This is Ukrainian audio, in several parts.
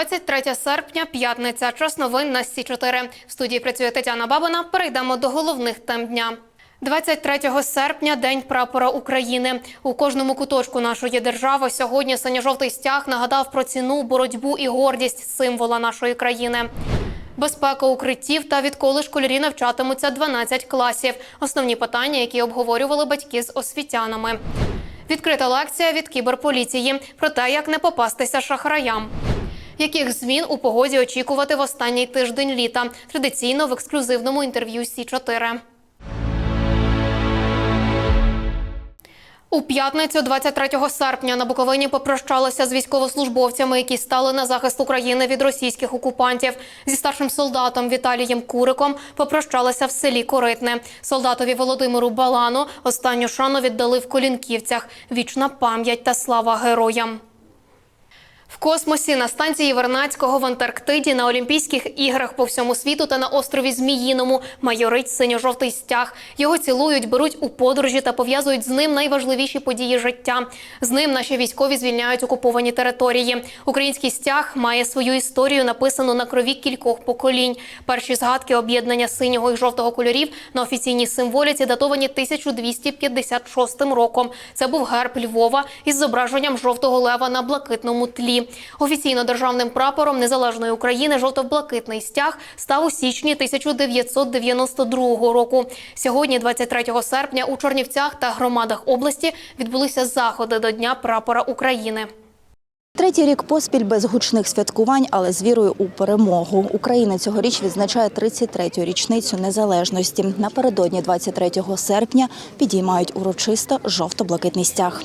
23 серпня, п'ятниця. Час новин на Сі 4 В студії працює Тетяна Бабина. Перейдемо до головних тем дня. 23 серпня день прапора України. У кожному куточку нашої держави сьогодні синьо-жовтий стяг нагадав про ціну, боротьбу і гордість символа нашої країни. Безпека укриттів та відколи школярі навчатимуться 12 класів. Основні питання, які обговорювали батьки з освітянами. Відкрита лекція від кіберполіції про те, як не попастися шахраям. Яких змін у погоді очікувати в останній тиждень літа? Традиційно в ексклюзивному інтерв'ю Сі 4 У п'ятницю, 23 серпня, на Буковині попрощалися з військовослужбовцями, які стали на захист України від російських окупантів. Зі старшим солдатом Віталієм Куриком попрощалися в селі Коритне. Солдатові Володимиру Балану останню шану віддали в Колінківцях. Вічна пам'ять та слава героям. Космосі на станції Вернацького в Антарктиді на Олімпійських іграх по всьому світу та на острові Зміїному майорить синьо-жовтий стяг. Його цілують, беруть у подорожі та пов'язують з ним найважливіші події життя. З ним наші військові звільняють окуповані території. Український стяг має свою історію, написану на крові кількох поколінь. Перші згадки об'єднання синього і жовтого кольорів на офіційній символіці датовані 1256 роком. Це був герб Львова із зображенням жовтого лева на блакитному тлі. Офіційно державним прапором незалежної України жовто-блакитний стяг став у січні 1992 року. Сьогодні, 23 серпня, у Чорнівцях та громадах області відбулися заходи до Дня прапора України. Третій рік поспіль без гучних святкувань, але з вірою у перемогу. Україна цьогоріч відзначає 33-ю річницю незалежності. Напередодні 23 серпня підіймають урочисто жовто-блакитний стяг.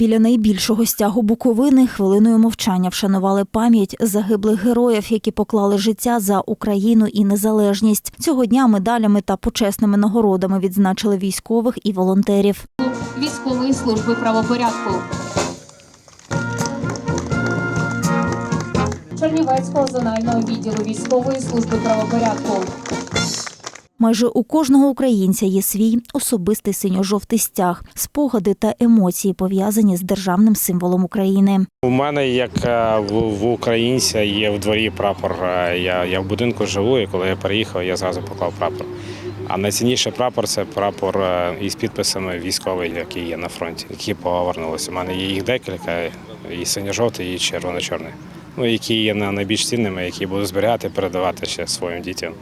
Біля найбільшого стягу Буковини хвилиною мовчання вшанували пам'ять загиблих героїв, які поклали життя за Україну і незалежність. Цього дня медалями та почесними нагородами відзначили військових і волонтерів. військової служби правопорядку. Чернівецького зонального відділу військової служби правопорядку. Майже у кожного українця є свій особистий синьо-жовтий стяг, спогади та емоції пов'язані з державним символом України. У мене, як е, в, українця, є в дворі прапор. Е, Я, я в будинку живу, і коли я переїхав, я зразу поклав прапор. А найцінніший прапор це прапор е, із підписами військових, які є на фронті, які повернулися. У мене є їх декілька, і синьо-жовтий, і червоно-чорний. Ну, які є на- найбільш цінними, які буду зберігати, передавати ще своїм дітям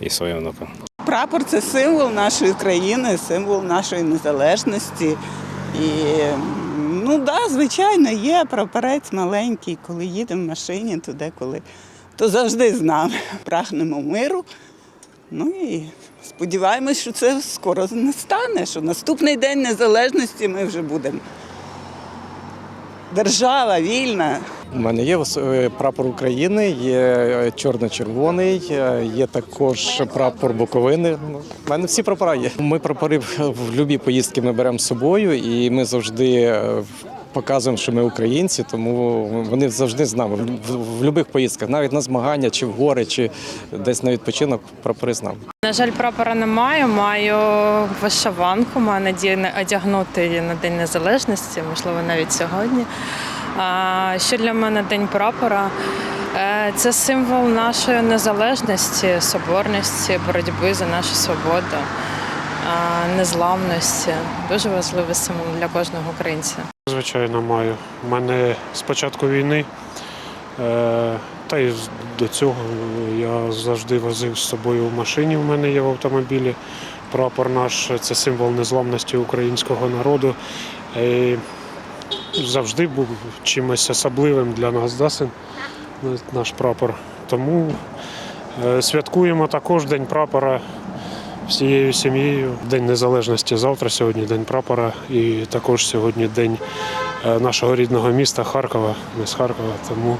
і своїм внукам. Прапор це символ нашої країни, символ нашої незалежності. І ну да, звичайно, є прапорець маленький, коли їдемо в машині туди, коли то завжди з нами. Прагнемо миру. Ну і сподіваємось, що це скоро настане, що наступний день незалежності ми вже будемо. Держава вільна. У мене є е, прапор України, є е, чорно-червоний, е, є також прапор Буковини. У мене всі прапора є. Ми прапори в любі поїздки ми беремо з собою, і ми завжди показуємо, що ми українці, тому вони завжди з нами в, будь-яких поїздках, навіть на змагання, чи в гори, чи десь на відпочинок, прапори з нами. На жаль, прапора не маю. Маю вишиванку, маю надію на- одягнути її на День Незалежності, можливо, навіть сьогодні. Що для мене День прапора? Е, Це символ нашої незалежності, соборності, боротьби за нашу свободу, незламності. Дуже важливий символ для кожного українця. Звичайно, маю. У мене з початку війни, е, та й до цього я завжди возив з собою в машині. У мене є в автомобілі. Прапор наш це символ незламності українського народу. Завжди був чимось особливим для нас, да, син? наш прапор. Тому е, святкуємо також День прапора всією сім'єю. День Незалежності завтра, сьогодні День прапора і також сьогодні День е, нашого рідного міста Харкова. Ми з Харкова, тому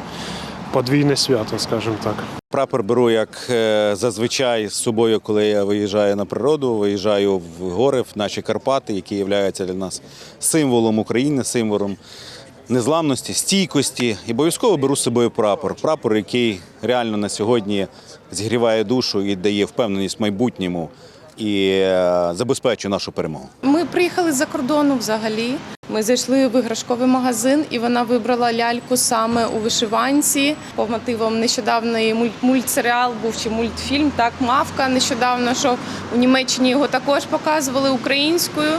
подвійне свято, скажімо так. Прапор беру як е, зазвичай з собою, коли я виїжджаю на природу, виїжджаю в гори, в наші Карпати, які являються для нас символом України, символом незламності, стійкості. І обов'язково беру з собою прапор. Прапор, який реально на сьогодні зігріває душу і дає впевненість в майбутньому і е, забезпечує нашу перемогу. Ми приїхали з-за кордону взагалі. Ми зайшли в іграшковий магазин, і вона вибрала ляльку саме у вишиванці. По мотивам нещодавний муль- мультсеріал був чи мультфільм. Так, мавка нещодавно, що у Німеччині його також показували українською.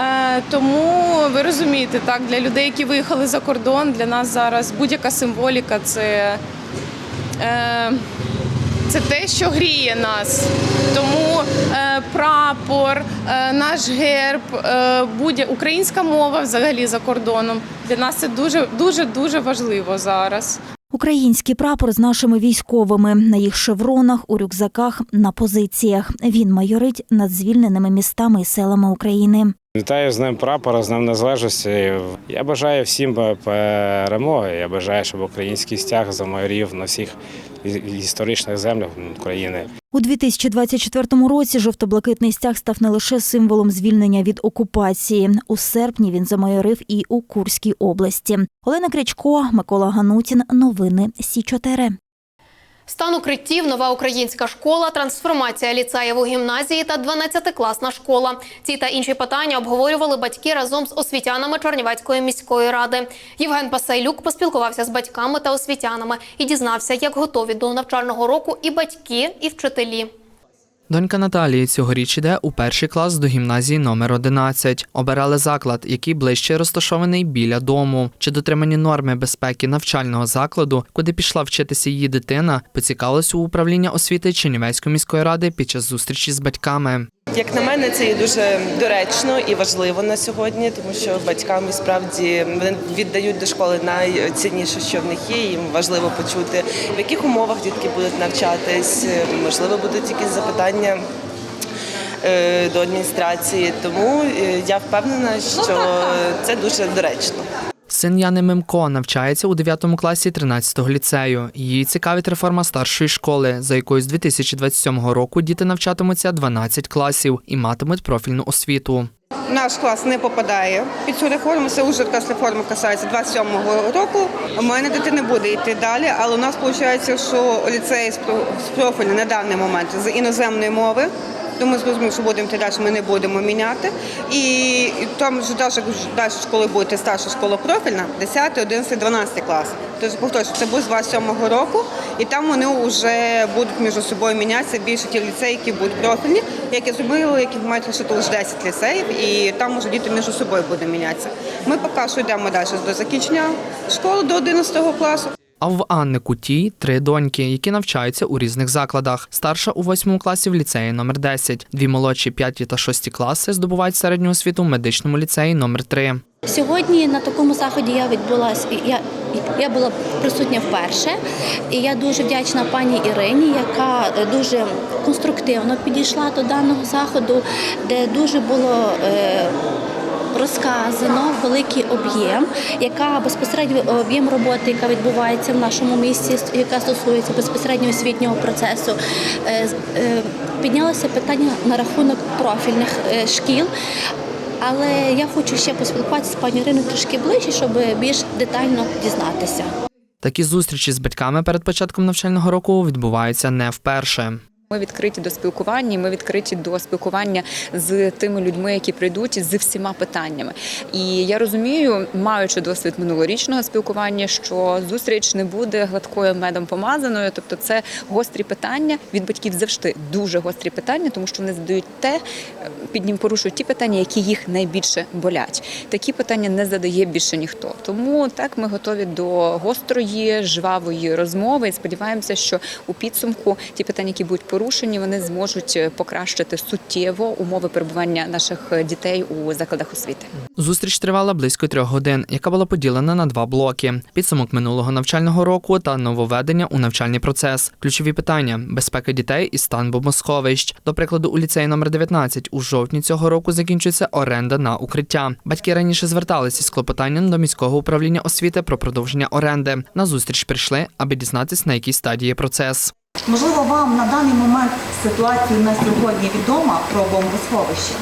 Е, тому ви розумієте, так для людей, які виїхали за кордон, для нас зараз будь-яка символіка це. Е, це те, що гріє нас. Тому е, прапор, е, наш герб, е, будь українська мова взагалі за кордоном. Для нас це дуже дуже дуже важливо зараз. Український прапор з нашими військовими на їх шевронах, у рюкзаках, на позиціях. Він майорить над звільненими містами і селами України. Вітаю з Днем прапора, з Днем Незалежності. Я бажаю всім перемоги. Я бажаю, щоб український стяг замайорів на всіх історичних землях України. У 2024 році жовто-блакитний стяг став не лише символом звільнення від окупації. У серпні він замайорив і у Курській області. Олена Крячко, Микола Ганутін. Новини Сі 4 Стан укриттів, нова українська школа, трансформація ліцеїв у гімназії та 12-класна школа. Ці та інші питання обговорювали батьки разом з освітянами Чернівецької міської ради. Євген Пасайлюк поспілкувався з батьками та освітянами і дізнався, як готові до навчального року і батьки, і вчителі. Донька Наталії цьогоріч іде у перший клас до гімназії номер 11. Обирали заклад, який ближче розташований біля дому. Чи дотримані норми безпеки навчального закладу, куди пішла вчитися її дитина, поцікавилось у управління освіти Чернівецької міської ради під час зустрічі з батьками. Як на мене, це є дуже доречно і важливо на сьогодні, тому що батькам і справді вони віддають до школи найцінніше, що в них є. Їм важливо почути, в яких умовах дітки будуть навчатись. Можливо, будуть якісь запитання е, до адміністрації. Тому е, я впевнена, що це дуже доречно. Син Яни Мимко навчається у 9 класі 13-го ліцею. Її цікавить реформа старшої школи, за якою з 2027 року діти навчатимуться 12 класів і матимуть профільну освіту. Наш клас не попадає під цю реформу. Це вже така реформа касається 27-го року. У мене дитина буде йти далі, але у нас виходить, що ліцей з профілю на даний момент з іноземної мови. Тому зрозумів, що будемо далі, ми не будемо міняти. І там вже далі, школи буде старша школа профільна, 10, 11, 12 клас. Тобто, повторюю, це буде з 27-го року, і там вони вже будуть між собою мінятися більше ті ліцеї, які будуть профільні, як я зробила, які мають лише 10 ліцеїв, і там вже діти між собою будуть мінятися. Ми поки що йдемо далі до закінчення школи до 11 класу. А в Анни Кутій три доньки, які навчаються у різних закладах. Старша у восьмому класі в ліцеї номер 10. Дві молодші п'яті та шості класи здобувають середню освіту в медичному ліцеї номер 3 Сьогодні на такому заході я відбулася. Я, я була присутня вперше, і я дуже вдячна пані Ірині, яка е, дуже конструктивно підійшла до даного заходу, де дуже було. Е, Розказано великий об'єм, яка безпосередньо об'єм роботи, яка відбувається в нашому місті, яка стосується безпосередньо освітнього процесу. Е, е, Піднялося питання на рахунок профільних е, шкіл. Але я хочу ще поспілкуватися з пані Іриною трошки ближче, щоб більш детально дізнатися. Такі зустрічі з батьками перед початком навчального року відбуваються не вперше. Ми відкриті до спілкування. Ми відкриті до спілкування з тими людьми, які прийдуть з всіма питаннями. І я розумію, маючи досвід минулорічного спілкування, що зустріч не буде гладкою медом помазаною. Тобто, це гострі питання від батьків завжди дуже гострі питання, тому що вони задають те, під ним порушують ті питання, які їх найбільше болять. Такі питання не задає більше ніхто. Тому так ми готові до гострої, жвавої розмови і сподіваємося, що у підсумку ті питання, які будуть порушені, вони зможуть покращити суттєво умови перебування наших дітей у закладах освіти. Зустріч тривала близько трьох годин, яка була поділена на два блоки: підсумок минулого навчального року та нововведення у навчальний процес. Ключові питання: безпека дітей і стан бомбосховищ. До прикладу, у ліцеї номер 19 у жовтні цього року закінчується оренда на укриття. Батьки раніше зверталися з клопотанням до міського управління освіти про продовження оренди. На зустріч прийшли, аби дізнатись, на якій стадії процес. Можливо, вам на даний момент ситуація на сьогодні відома про бомбосховище?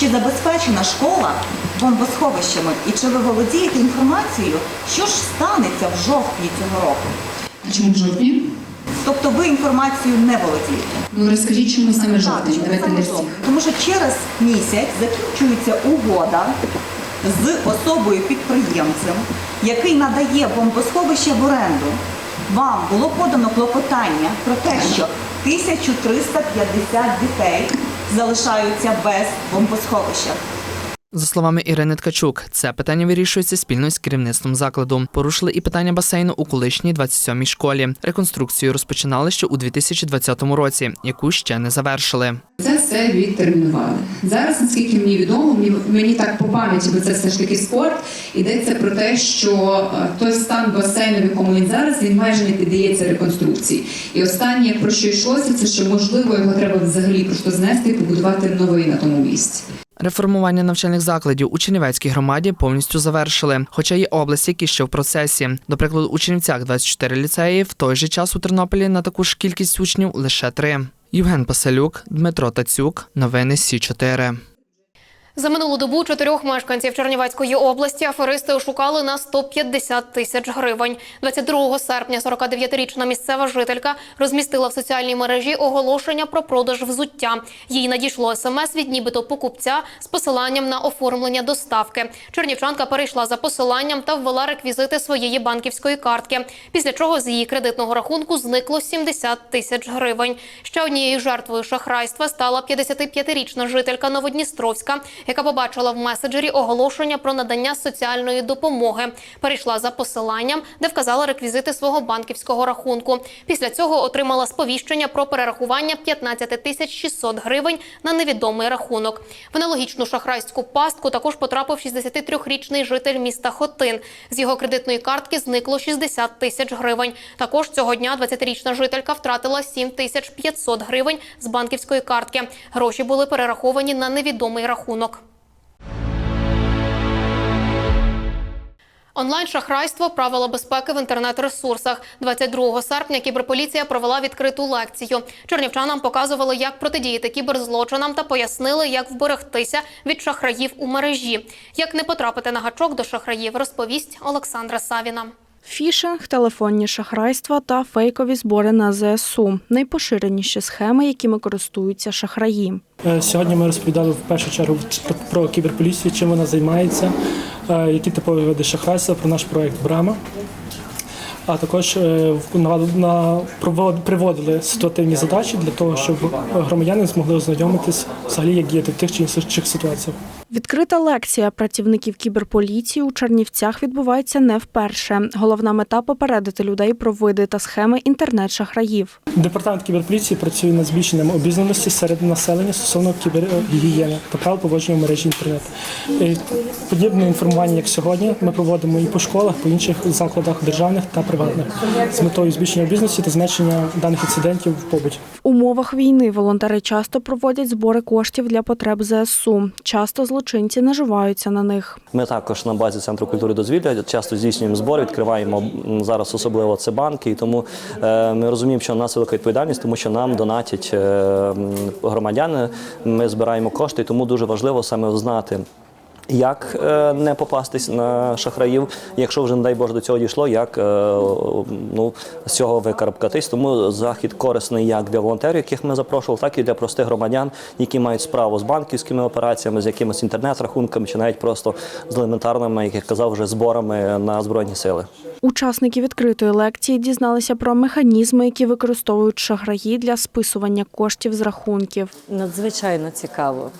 Чи забезпечена школа бомбосховищами? І чи ви володієте інформацією, що ж станеться в жовтні цього року? Чому в жовтні? Тобто ви інформацією не володієте. Ну розкажіть, чому саме жовтень? Давайте саме не всі. жовтень? Тому що через місяць закінчується угода з особою підприємцем, який надає бомбосховище в оренду. Вам було подано клопотання про те, що 1350 дітей залишаються без бомбосховища. За словами Ірини Ткачук, це питання вирішується спільно з керівництвом закладу. Порушили і питання басейну у колишній 27-й школі. Реконструкцію розпочинали ще у 2020 році, яку ще не завершили. Це все відтермінували. Зараз, наскільки мені відомо, мені, так по пам'яті, бо це все ж таки спорт. Йдеться про те, що е, той стан басейну, в якому він зараз, він майже не піддається реконструкції. І останнє, про що йшлося, це що можливо його треба взагалі просто знести і побудувати новий на тому місці. Реформування навчальних закладів у Чернівецькій громаді повністю завершили, хоча є області, які ще в процесі. До прикладу, у Чернівцях 24 ліцеї, в той же час у Тернополі на таку ж кількість учнів лише три. Євген Пасалюк, Дмитро Тацюк, новини Сі 4 За минулу добу чотирьох мешканців Чернівецької області аферисти ошукали на 150 тисяч гривень. 22 серпня 49-річна місцева жителька розмістила в соціальній мережі оголошення про продаж взуття. Їй надійшло смс від нібито покупця з посиланням на оформлення доставки. Чернівчанка перейшла за посиланням та ввела реквізити своєї банківської картки. Після чого з її кредитного рахунку зникло 70 тисяч гривень. Ще однією жертвою шахрайства стала 55-річна жителька Новодністровська, яка побачила в меседжері оголошення про надання соціальної допомоги. Перейшла за посиланням, де вказала реквізити свого банківського рахунку. Після цього отримала сповіщення про перерахування 15 тисяч 600 гривень на невідомий рахунок. В аналогічну шахрайську пастку також потрапив 63-річний житель міста Хотин. З його кредитної картки зникло 60 тисяч гривень. Також цього дня 20-річна жителька втратила 7 тисяч 500 гривень з банківської картки. Гроші були перераховані на невідомий рахунок. Онлайн-шахрайство, правила безпеки в інтернет-ресурсах. 22 серпня кіберполіція провела відкриту лекцію. Чернівчанам показували, як протидіяти кіберзлочинам та пояснили, як вберегтися від шахраїв у мережі. Як не потрапити на гачок до шахраїв, розповість Олександра Савіна. Фішинг, телефонні шахрайства та фейкові збори на ЗСУ найпоширеніші схеми, якими користуються шахраї. Е, Сьогодні ми розповідали в першу чергу про- кіберполіцію, чим вона займається, е, які типові види шахрайства, про наш проект Брама. А також е, на- приводили ситуативні задачі для того, щоб громадяни змогли ознайомитись взагалі, як діяти в тих чи інших ситуаціях. Відкрита лекція працівників кіберполіції у Чернівцях відбувається не вперше. Головна мета попередити людей про види та схеми інтернет-шахраїв. Департамент кіберполіції працює над збільшенням обізнаності серед населення стосовно кібергігієни та правил поводження в мережі інтернет. Е, Подібне інформування, як сьогодні, ми проводимо і по школах, по інших закладах державних та приватних з метою збільшення обізнаності та зменшення даних інцидентів в побуті. В умовах війни волонтери часто проводять збори коштів для потреб ЗСУ. Часто злочинці наживаються на них. Ми також на базі центру культури дозвілля часто здійснюємо збори, відкриваємо зараз особливо це банки. І тому е, ми розуміємо, що у нас велика відповідальність, тому що нам донатять е, громадяни. Ми збираємо кошти, тому дуже важливо саме знати. Як е, не попастись на шахраїв, якщо вже не дай Боже до цього дійшло, як е, ну з цього викарабкатись. Тому захід корисний як для волонтерів, яких ми запрошували, так і для простих громадян, які мають справу з банківськими операціями, з якимись інтернет-рахунками, чи навіть просто з елементарними, як я казав, вже зборами на збройні сили. Учасники відкритої лекції дізналися про механізми, які використовують шахраї для списування коштів з рахунків. Надзвичайно цікаво.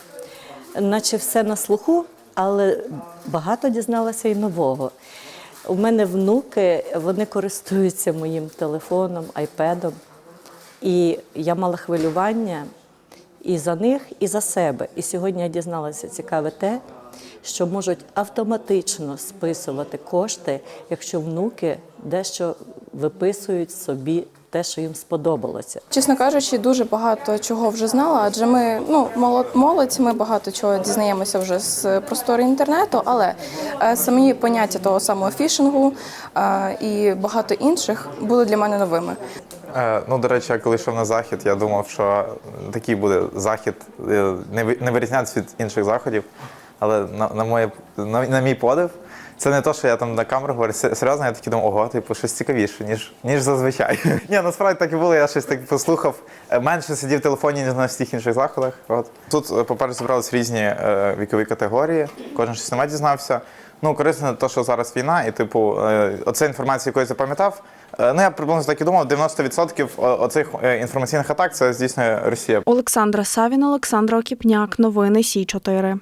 Наче все на слуху, але багато дізналася і нового. У мене внуки, вони користуються моїм телефоном, айпедом. І я мала хвилювання і за них, і за себе. І сьогодні я дізналася цікаве те, що можуть автоматично списувати кошти, якщо внуки дещо виписують собі те, що їм сподобалося. Чесно кажучи, дуже багато чого вже знала, адже ми ну молод- молодь, ми багато чого дізнаємося вже з простору інтернету, але е, самі поняття того самого фішингу е, і багато інших були для мене новими. Е, Ну, до речі, я коли йшов на захід, я думав, що такий буде захід, не ви- не вирізнятися від інших заходів. Але на, на, моє, на, на мій подив, Це не то, що я там на камеру говорю. се- Серйозно, я такий думав, ого, типу, щось цікавіше, ніж, ніж зазвичай. Ні, насправді так і було, я щось так послухав. Е, Менше сидів в телефоні, ніж на всіх інших заходах. От. Тут, е, по-перше, зібрались різні е, вікові категорії, кожен щось нове дізнався. Ну, корисно те, що зараз війна, і, типу, е, оце інформація, яку я запам'ятав. Е, ну, я приблизно так і думав, 90% о- оцих інформаційних атак це здійснює Росія. Олександра Савін, Олександра Окіпняк. Новини Сі 4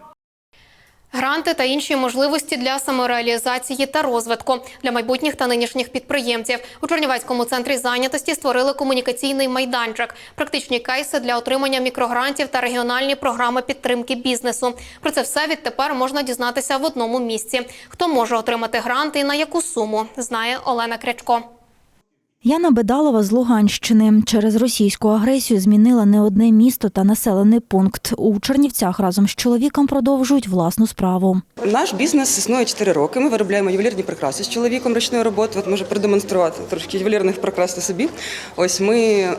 Гранти та інші можливості для самореалізації та розвитку для майбутніх та нинішніх підприємців у Чернівецькому центрі зайнятості створили комунікаційний майданчик, практичні кейси для отримання мікрогрантів та регіональні програми підтримки бізнесу. Про це все відтепер можна дізнатися в одному місці. Хто може отримати гранти і на яку суму, знає Олена Крячко. Яна Бедалова з Луганщини через російську агресію змінила не одне місто та населений пункт. У Чернівцях разом з чоловіком продовжують власну справу. Наш бізнес існує 4 роки. Ми виробляємо ювелірні прикраси з чоловіком ручної роботи. От можу продемонструвати трошки ювелірних прикрас на собі. Ось ми е,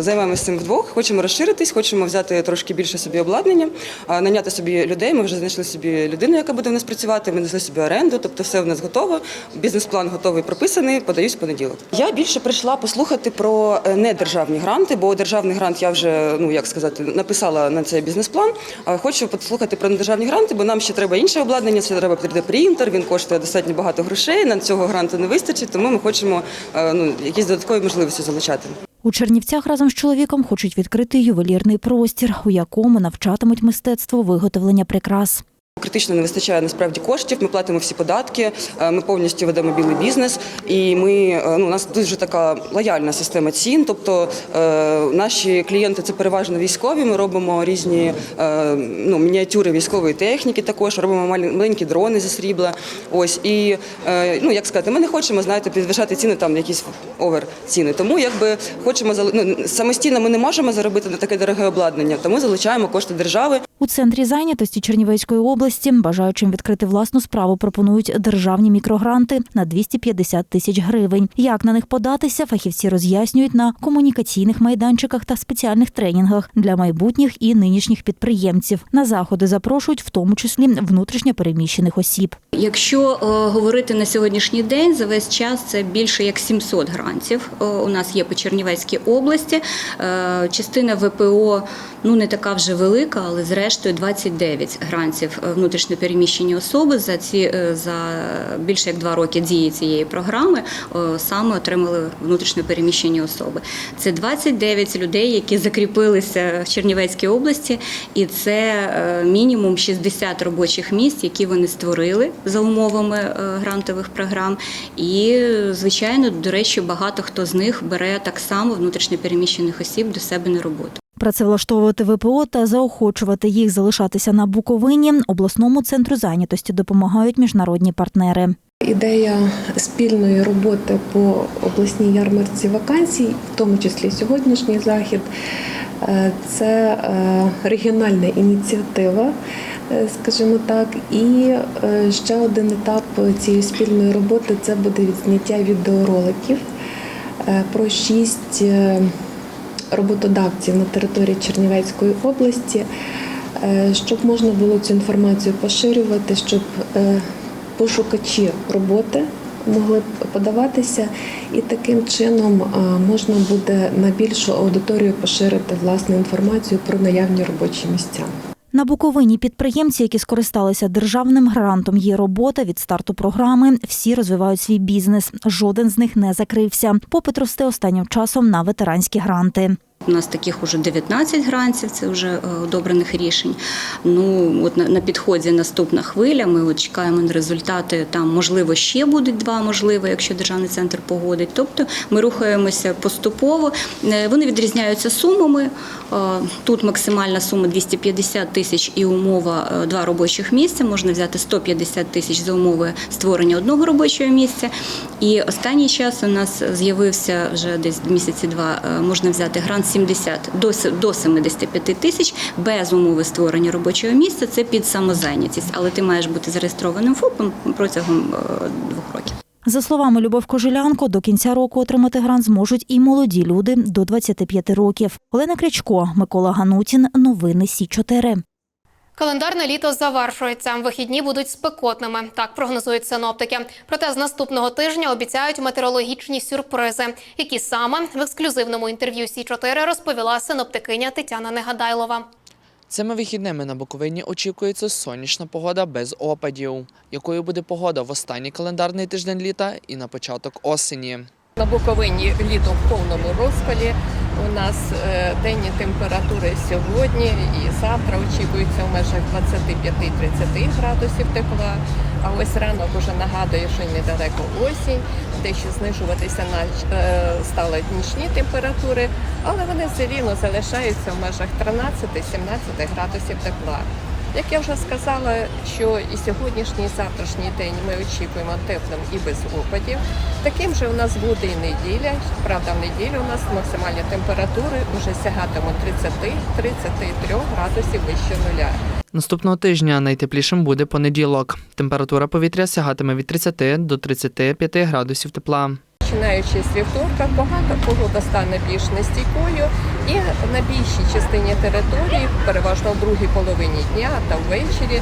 займаємося цим вдвох. Хочемо розширитись, хочемо взяти трошки більше собі обладнання, е, наняти собі людей. Ми вже знайшли собі людину, яка буде в нас працювати. Ми знайшли собі оренду, тобто все в нас готово. Бізнес-план готовий, прописаний. Подаюсь в понеділок. Я більше прийшла послухати про е, недержавні гранти, бо державний грант я вже ну як сказати написала на цей бізнес-план. Хочу послухати про недержавні гранти, бо нам ще треба інше обладнання. Це треба 3D-принтер, Він коштує достатньо багато грошей. На цього гранту не вистачить, тому ми хочемо е, ну якісь додаткові можливості залучати. У Чернівцях разом з чоловіком хочуть відкрити ювелірний простір, у якому навчатимуть мистецтво виготовлення прикрас. Критично не вистачає насправді коштів. Ми платимо всі податки, е, ми повністю ведемо білий бізнес, і ми е, ну у нас дуже така лояльна система цін. Тобто е, наші клієнти це переважно військові. Ми робимо різні е, ну, мініатюри військової техніки. Також робимо маленькі дрони зі срібла. Ось і е, ну як сказати, ми не хочемо знаєте, підвищати ціни там якісь овер ціни. Тому якби хочемо ну, самостійно ми не можемо заробити на таке дороге обладнання, тому залучаємо кошти держави. У центрі зайнятості Чернівецької області бажаючим відкрити власну справу пропонують державні мікрогранти на 250 тисяч гривень. Як на них податися, фахівці роз'яснюють на комунікаційних майданчиках та спеціальних тренінгах для майбутніх і нинішніх підприємців. На заходи запрошують в тому числі внутрішньо переміщених осіб. Якщо е, говорити на сьогоднішній день, за весь час це більше як 700 грантів. Е, у нас є по Чернівецькій області. Е, частина ВПО ну не така вже велика, але зрештою 29 грантів е, внутрішньопереміщені особи за ці е, за більше як два роки дії цієї програми е, саме отримали внутрішньопереміщені особи. Це 29 людей, які закріпилися в Чернівецькій області, і це мінімум 60 робочих місць, які вони створили за умовами грантових програм. І, звичайно, до речі, багато хто з них бере так само внутрішньопереміщених осіб до себе на роботу. Працевлаштовувати ВПО та заохочувати їх залишатися на Буковині обласному центру зайнятості допомагають міжнародні партнери. Ідея спільної роботи по обласній ярмарці вакансій, в тому числі сьогоднішній захід, е, це е, регіональна ініціатива, е, скажімо так. І ще один етап цієї спільної роботи це буде відзняття відеороликів про шість роботодавців на території Чернівецької області, е, щоб можна було цю інформацію поширювати, щоб е, пошукачі роботи могли подаватися, і таким чином е, можна буде на більшу аудиторію поширити власну інформацію про наявні робочі місця. На Буковині підприємці, які скористалися державним грантом, є робота від старту програми. Всі розвивають свій бізнес. Жоден з них не закрився. Попит росте останнім часом на ветеранські гранти. У нас таких уже 19 грантів, це вже е, одобрених рішень. Ну от на, підході наступна хвиля. Ми от чекаємо на результати. Там можливо ще будуть два, можливо, якщо державний центр погодить. Тобто ми рухаємося поступово. Е, Вони відрізняються сумами. Е, Тут максимальна сума 250 тисяч і умова два робочих місця. Можна взяти 150 тисяч за умови створення одного робочого місця. І останній час у нас з'явився вже десь місяці два. Можна взяти грант 70 до с- до 75 тисяч без умови створення робочого місця. Це під самозайнятість, але ти маєш бути зареєстрованим ФОПом протягом е, двох років. За словами Любов Кожелянко, до кінця року отримати грант зможуть і молоді люди до 25 років. Олена Крячко, Микола Ганутін. Новини Сі 4 Календарне літо завершується. Вихідні будуть спекотними. Так прогнозують синоптики. Проте з наступного тижня обіцяють метеорологічні сюрпризи, які саме в ексклюзивному інтерв'ю Сі 4 розповіла синоптикиня Тетяна Негадайлова. Цими вихідними на Буковині очікується сонячна погода без опадів. Якою буде погода в останній календарний тиждень літа і на початок осені? На Буковині літо в повному розпалі. У нас е, денні температури сьогодні і завтра очікуються в межах 25-30 градусів тепла. А ось ранок уже нагадує, що недалеко осінь, дещо знижуватися на е, стали нічні температури, але вони все рівно залишаються в межах 13-17 градусів тепла. Як я вже сказала, що і сьогоднішній, і завтрашній день ми очікуємо теплим і без опадів. Таким же у нас буде і неділя. Правда, в неділю у нас максимальні температури вже сягатимуть 30-33 градусів вище нуля. Наступного тижня найтеплішим буде понеділок. Температура повітря сягатиме від 30 до 35 градусів тепла. Починаючи з вівторка, багато погода стане більш нестійкою, і на більшій частині території, переважно в другій половині дня та ввечері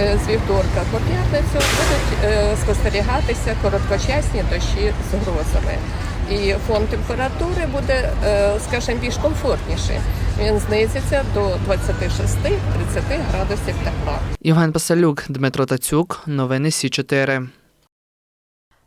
е, з вівторка по п'ятницю будуть е, спостерігатися короткочасні дощі з грозами. І фон температури буде, е, скажімо, більш комфортніший. Він знизиться до 26-30 градусів тепла. Євген Пасалюк, Дмитро Тацюк, новини Сі 4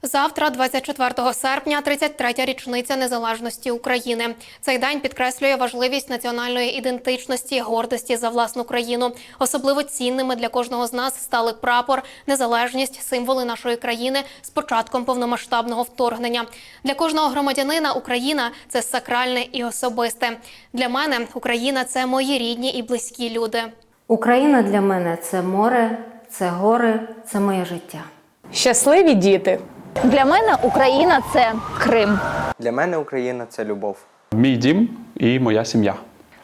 Завтра, 24 серпня, 33-я річниця незалежності України. Цей день підкреслює важливість національної ідентичності, гордості за власну країну. Особливо цінними для кожного з нас стали прапор, незалежність, символи нашої країни з початком повномасштабного вторгнення. Для кожного громадянина Україна це сакральне і особисте. Для мене Україна це мої рідні і близькі люди. Україна для мене це море, це гори, це моє життя. Щасливі діти. Для мене Україна це Крим. Для мене Україна це любов. Мій дім і моя сім'я.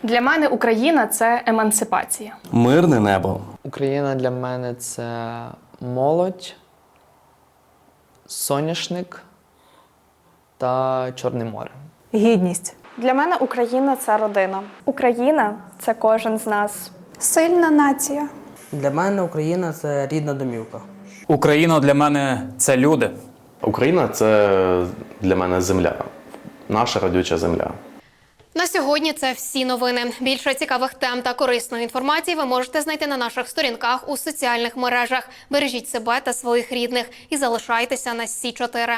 Для мене Україна це емансипація. Мирне небо. Україна для мене це молодь, соняшник та Чорне море. Гідність. Для мене Україна це родина. Україна це кожен з нас. Сильна нація. Для мене Україна це рідна домівка. Україна для мене це люди. Україна це для мене земля, наша родюча земля. На сьогодні це всі новини. Більше цікавих тем та корисної інформації ви можете знайти на наших сторінках у соціальних мережах. Бережіть себе та своїх рідних і залишайтеся на Сі 4